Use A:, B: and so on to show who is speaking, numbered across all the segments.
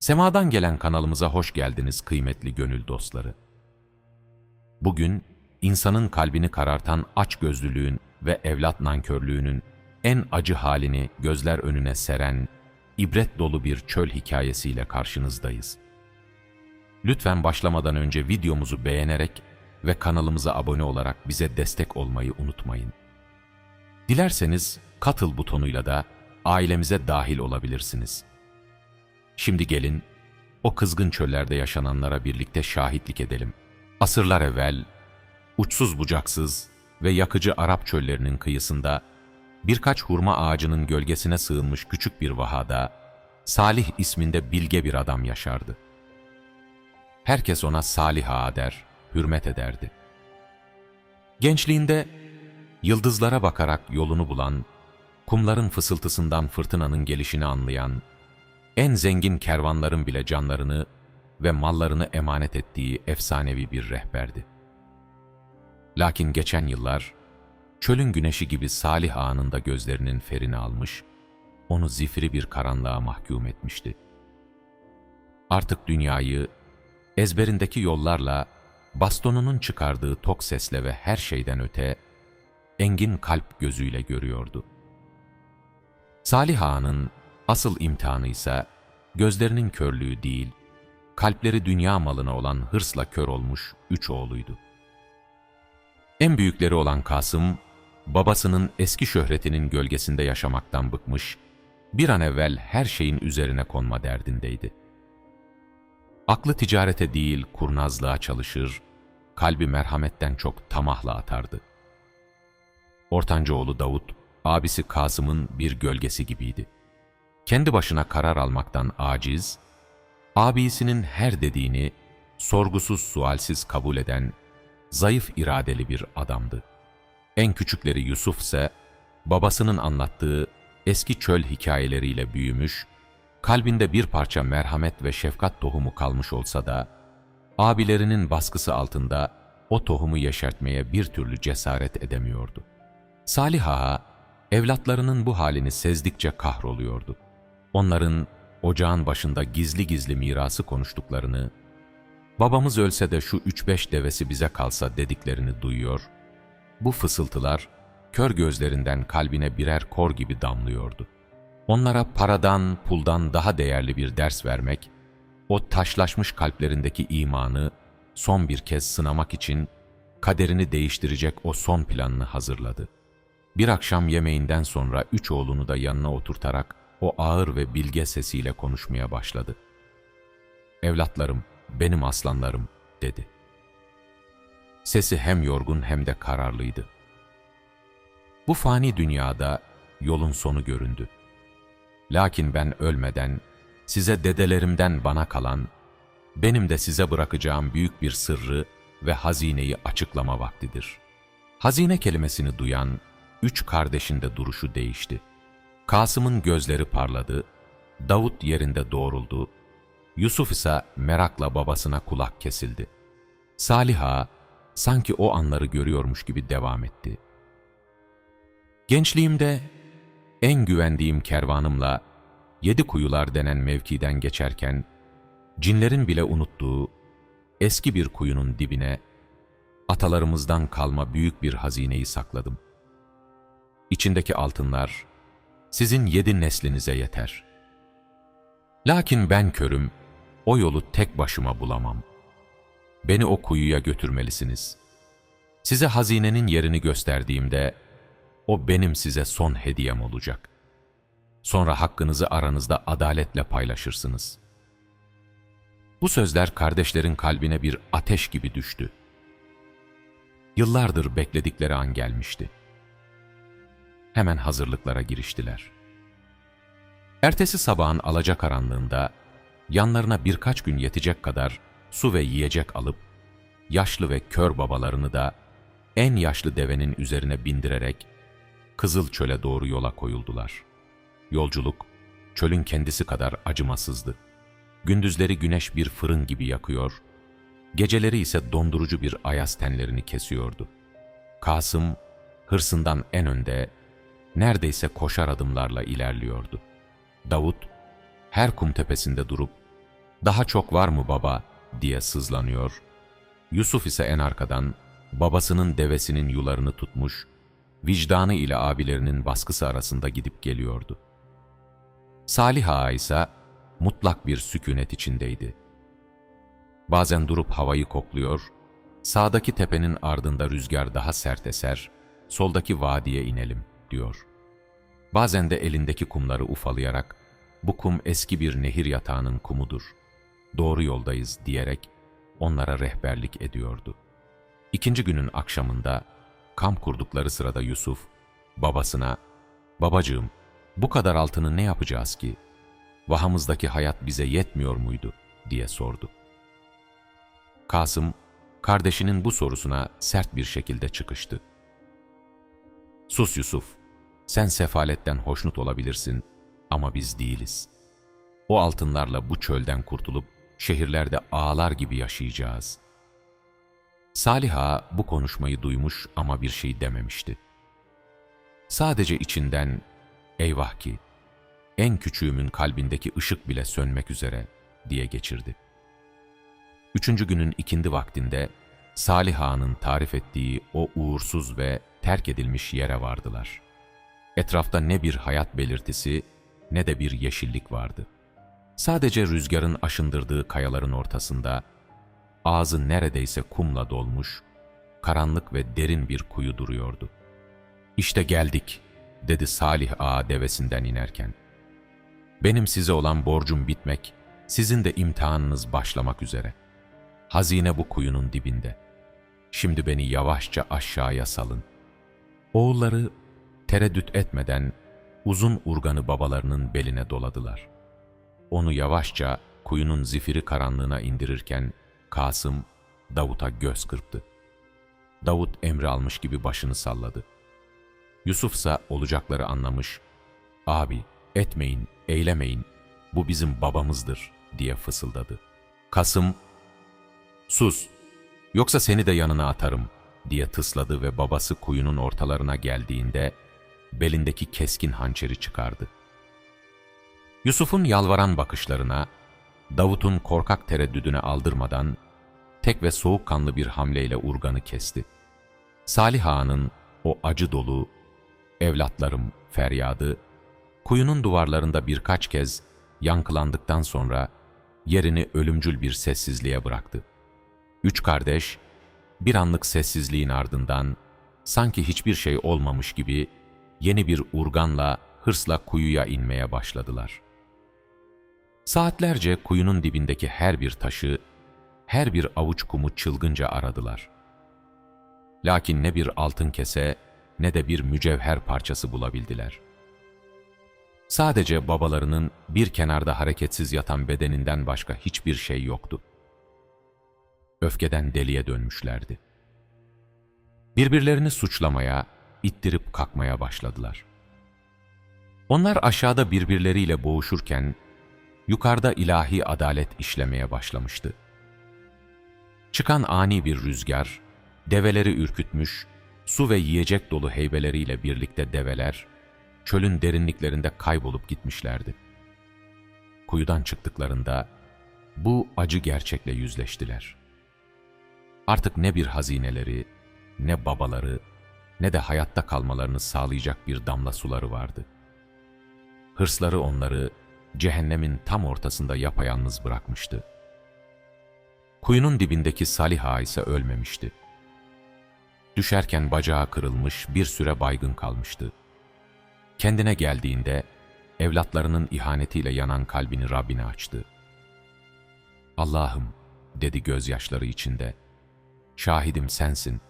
A: Semadan gelen kanalımıza hoş geldiniz kıymetli gönül dostları. Bugün insanın kalbini karartan açgözlülüğün ve evlat nankörlüğünün en acı halini gözler önüne seren ibret dolu bir çöl hikayesiyle karşınızdayız. Lütfen başlamadan önce videomuzu beğenerek ve kanalımıza abone olarak bize destek olmayı unutmayın. Dilerseniz katıl butonuyla da ailemize dahil olabilirsiniz. Şimdi gelin o kızgın çöllerde yaşananlara birlikte şahitlik edelim. Asırlar evvel uçsuz bucaksız ve yakıcı Arap çöllerinin kıyısında birkaç hurma ağacının gölgesine sığınmış küçük bir vahada Salih isminde bilge bir adam yaşardı. Herkes ona Salih Ağa der, hürmet ederdi. Gençliğinde yıldızlara bakarak yolunu bulan, kumların fısıltısından fırtınanın gelişini anlayan, en zengin kervanların bile canlarını ve mallarını emanet ettiği efsanevi bir rehberdi. Lakin geçen yıllar, çölün güneşi gibi Salih Ağa'nın da gözlerinin ferini almış, onu zifiri bir karanlığa mahkum etmişti. Artık dünyayı ezberindeki yollarla, bastonunun çıkardığı tok sesle ve her şeyden öte, engin kalp gözüyle görüyordu. Salih Ağa'nın asıl imtihanı ise gözlerinin körlüğü değil, kalpleri dünya malına olan hırsla kör olmuş üç oğluydu. En büyükleri olan Kasım, babasının eski şöhretinin gölgesinde yaşamaktan bıkmış, bir an evvel her şeyin üzerine konma derdindeydi. Aklı ticarete değil kurnazlığa çalışır, kalbi merhametten çok tamahla atardı. Ortanca oğlu Davut, abisi Kasım'ın bir gölgesi gibiydi. Kendi başına karar almaktan aciz, abisinin her dediğini sorgusuz sualsiz kabul eden zayıf iradeli bir adamdı. En küçükleri Yusuf ise babasının anlattığı eski çöl hikayeleriyle büyümüş, kalbinde bir parça merhamet ve şefkat tohumu kalmış olsa da, abilerinin baskısı altında o tohumu yeşertmeye bir türlü cesaret edemiyordu. Salih Ağa, evlatlarının bu halini sezdikçe kahroluyordu. Onların ocağın başında gizli gizli mirası konuştuklarını, babamız ölse de şu üç beş devesi bize kalsa dediklerini duyuyor, bu fısıltılar kör gözlerinden kalbine birer kor gibi damlıyordu. Onlara paradan, puldan daha değerli bir ders vermek, o taşlaşmış kalplerindeki imanı son bir kez sınamak için kaderini değiştirecek o son planını hazırladı. Bir akşam yemeğinden sonra üç oğlunu da yanına oturtarak o ağır ve bilge sesiyle konuşmaya başladı. Evlatlarım, benim aslanlarım, dedi. Sesi hem yorgun hem de kararlıydı. Bu fani dünyada yolun sonu göründü. Lakin ben ölmeden, size dedelerimden bana kalan, benim de size bırakacağım büyük bir sırrı ve hazineyi açıklama vaktidir. Hazine kelimesini duyan, üç kardeşin de duruşu değişti. Kasım'ın gözleri parladı, Davut yerinde doğruldu, Yusuf ise merakla babasına kulak kesildi. Saliha sanki o anları görüyormuş gibi devam etti. Gençliğimde en güvendiğim kervanımla yedi kuyular denen mevkiden geçerken, cinlerin bile unuttuğu eski bir kuyunun dibine atalarımızdan kalma büyük bir hazineyi sakladım. İçindeki altınlar sizin yedi neslinize yeter. Lakin ben körüm, o yolu tek başıma bulamam. Beni o kuyuya götürmelisiniz. Size hazinenin yerini gösterdiğimde, o benim size son hediyem olacak. Sonra hakkınızı aranızda adaletle paylaşırsınız. Bu sözler kardeşlerin kalbine bir ateş gibi düştü. Yıllardır bekledikleri an gelmişti. Hemen hazırlıklara giriştiler. Ertesi sabahın alacakaranlığında yanlarına birkaç gün yetecek kadar su ve yiyecek alıp, yaşlı ve kör babalarını da en yaşlı devenin üzerine bindirerek Kızıl Çöl'e doğru yola koyuldular. Yolculuk, çölün kendisi kadar acımasızdı. Gündüzleri güneş bir fırın gibi yakıyor, geceleri ise dondurucu bir ayaz tenlerini kesiyordu. Kasım, hırsından en önde, neredeyse koşar adımlarla ilerliyordu. Davut, her kum tepesinde durup Daha çok var mı baba diye sızlanıyor. Yusuf ise en arkadan babasının devesinin yularını tutmuş, vicdanı ile abilerinin baskısı arasında gidip geliyordu. Salih Ağa ise mutlak bir sükunet içindeydi. Bazen durup havayı kokluyor, sağdaki tepenin ardında rüzgar daha sert eser, soldaki vadiye inelim diyor. Bazen de elindeki kumları ufalayarak, bu kum eski bir nehir yatağının kumudur, doğru yoldayız diyerek onlara rehberlik ediyordu. İkinci günün akşamında kamp kurdukları sırada Yusuf, babasına, ''Babacığım, bu kadar altını ne yapacağız ki? Vahamızdaki hayat bize yetmiyor muydu?'' diye sordu. Kasım, kardeşinin bu sorusuna sert bir şekilde çıkıştı. ''Sus Yusuf, sen sefaletten hoşnut olabilirsin ama biz değiliz. O altınlarla bu çölden kurtulup şehirlerde ağlar gibi yaşayacağız.'' Salih Ağa bu konuşmayı duymuş ama bir şey dememişti. Sadece içinden, eyvah ki, en küçüğümün kalbindeki ışık bile sönmek üzere diye geçirdi. Üçüncü günün ikindi vaktinde Salih Ağa'nın tarif ettiği o uğursuz ve terk edilmiş yere vardılar. Etrafta ne bir hayat belirtisi ne de bir yeşillik vardı. Sadece rüzgarın aşındırdığı kayaların ortasında ağzı neredeyse kumla dolmuş, karanlık ve derin bir kuyu duruyordu. İşte geldik, dedi Salih Ağa devesinden inerken. Benim size olan borcum bitmek, sizin de imtihanınız başlamak üzere. Hazine bu kuyunun dibinde. Şimdi beni yavaşça aşağıya salın. Oğulları tereddüt etmeden uzun urganı babalarının beline doladılar. Onu yavaşça kuyunun zifiri karanlığına indirirken Kasım Davut'a göz kırptı. Davut emri almış gibi başını salladı. Yusuf ise olacakları anlamış. Abi etmeyin, eylemeyin, bu bizim babamızdır diye fısıldadı. Kasım, sus, yoksa seni de yanına atarım diye tısladı ve babası kuyunun ortalarına geldiğinde belindeki keskin hançeri çıkardı. Yusuf'un yalvaran bakışlarına, Davut'un korkak tereddüdüne aldırmadan tek ve soğukkanlı bir hamleyle urganı kesti. Salih Ağa'nın o acı dolu, evlatlarım feryadı, kuyunun duvarlarında birkaç kez yankılandıktan sonra yerini ölümcül bir sessizliğe bıraktı. Üç kardeş, bir anlık sessizliğin ardından sanki hiçbir şey olmamış gibi yeni bir urganla hırsla kuyuya inmeye başladılar. Saatlerce kuyunun dibindeki her bir taşı, her bir avuç kumu çılgınca aradılar. Lakin ne bir altın kese ne de bir mücevher parçası bulabildiler. Sadece babalarının bir kenarda hareketsiz yatan bedeninden başka hiçbir şey yoktu. Öfkeden deliye dönmüşlerdi. Birbirlerini suçlamaya, ittirip kalkmaya başladılar. Onlar aşağıda birbirleriyle boğuşurken, yukarıda ilahi adalet işlemeye başlamıştı. Çıkan ani bir rüzgar, develeri ürkütmüş, su ve yiyecek dolu heybeleriyle birlikte develer, çölün derinliklerinde kaybolup gitmişlerdi. Kuyudan çıktıklarında bu acı gerçekle yüzleştiler. Artık ne bir hazineleri, ne babaları, ne de hayatta kalmalarını sağlayacak bir damla suları vardı. Hırsları onları cehennemin tam ortasında yapayalnız bırakmıştı. Kuyunun dibindeki Saliha ise ölmemişti. Düşerken bacağı kırılmış, bir süre baygın kalmıştı. Kendine geldiğinde, evlatlarının ihanetiyle yanan kalbini Rabbine açtı. Allah'ım, dedi gözyaşları içinde, şahidim sensin.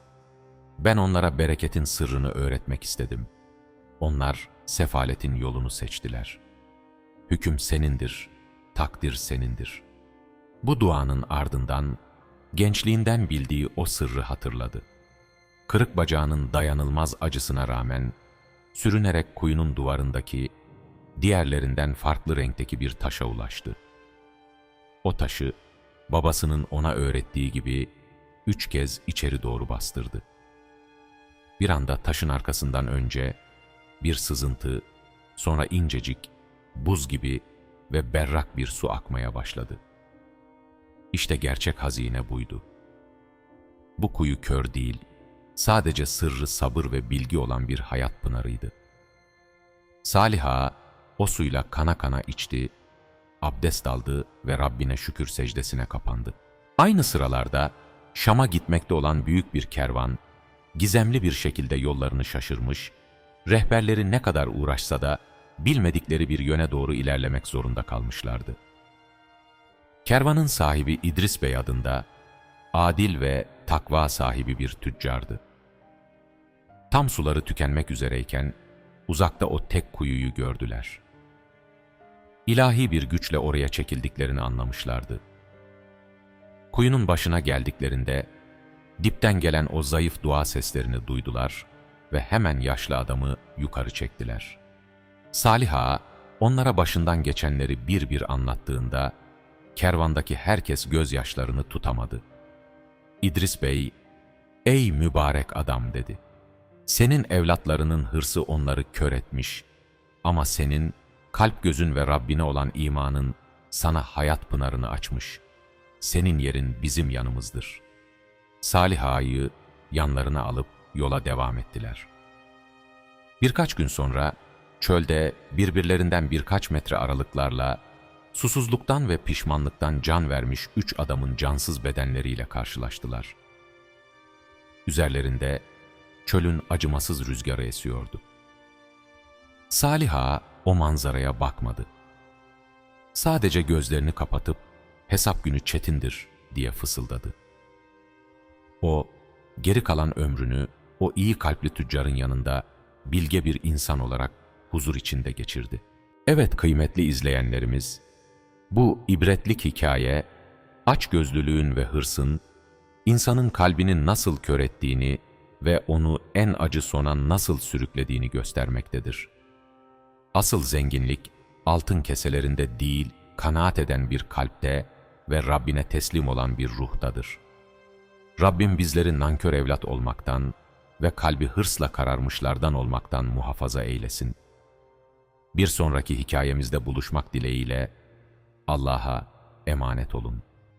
A: Ben onlara bereketin sırrını öğretmek istedim. Onlar sefaletin yolunu seçtiler. Hüküm senindir, takdir senindir.'' Bu duanın ardından gençliğinden bildiği o sırrı hatırladı. Kırık bacağının dayanılmaz acısına rağmen sürünerek kuyunun duvarındaki diğerlerinden farklı renkteki bir taşa ulaştı. O taşı babasının ona öğrettiği gibi üç kez içeri doğru bastırdı. Bir anda taşın arkasından önce bir sızıntı, sonra incecik, buz gibi ve berrak bir su akmaya başladı. İşte gerçek hazine buydu. Bu kuyu kör değil, sadece sırrı sabır ve bilgi olan bir hayat pınarıydı. Saliha o suyla kana kana içti, abdest aldı ve Rabbine şükür secdesine kapandı. Aynı sıralarda Şam'a gitmekte olan büyük bir kervan, gizemli bir şekilde yollarını şaşırmış, rehberleri ne kadar uğraşsa da bilmedikleri bir yöne doğru ilerlemek zorunda kalmışlardı. Kervanın sahibi İdris Bey adında, adil ve takva sahibi bir tüccardı. Tam suları tükenmek üzereyken, uzakta o tek kuyuyu gördüler. İlahi bir güçle oraya çekildiklerini anlamışlardı. Kuyunun başına geldiklerinde, dipten gelen o zayıf dua seslerini duydular ve hemen yaşlı adamı yukarı çektiler. Saliha, onlara başından geçenleri bir bir anlattığında, kervandaki herkes gözyaşlarını tutamadı. İdris Bey, ''Ey mübarek adam'' dedi. ''Senin evlatlarının hırsı onları kör etmiş ama senin kalp gözün ve Rabbine olan imanın sana hayat pınarını açmış. Senin yerin bizim yanımızdır.'' Saliha'yı yanlarına alıp yola devam ettiler. Birkaç gün sonra çölde birbirlerinden birkaç metre aralıklarla susuzluktan ve pişmanlıktan can vermiş üç adamın cansız bedenleriyle karşılaştılar. Üzerlerinde çölün acımasız rüzgarı esiyordu. Saliha o manzaraya bakmadı. Sadece gözlerini kapatıp hesap günü çetindir diye fısıldadı. O, geri kalan ömrünü o iyi kalpli tüccarın yanında bilge bir insan olarak huzur içinde geçirdi. Evet kıymetli izleyenlerimiz, bu ibretlik hikaye, açgözlülüğün ve hırsın, insanın kalbini nasıl kör ettiğini ve onu en acı sona nasıl sürüklediğini göstermektedir. Asıl zenginlik, altın keselerinde değil, kanaat eden bir kalpte ve Rabbine teslim olan bir ruhtadır.'' Rabbim bizleri nankör evlat olmaktan ve kalbi hırsla kararmışlardan olmaktan muhafaza eylesin. Bir sonraki hikayemizde buluşmak dileğiyle Allah'a emanet olun.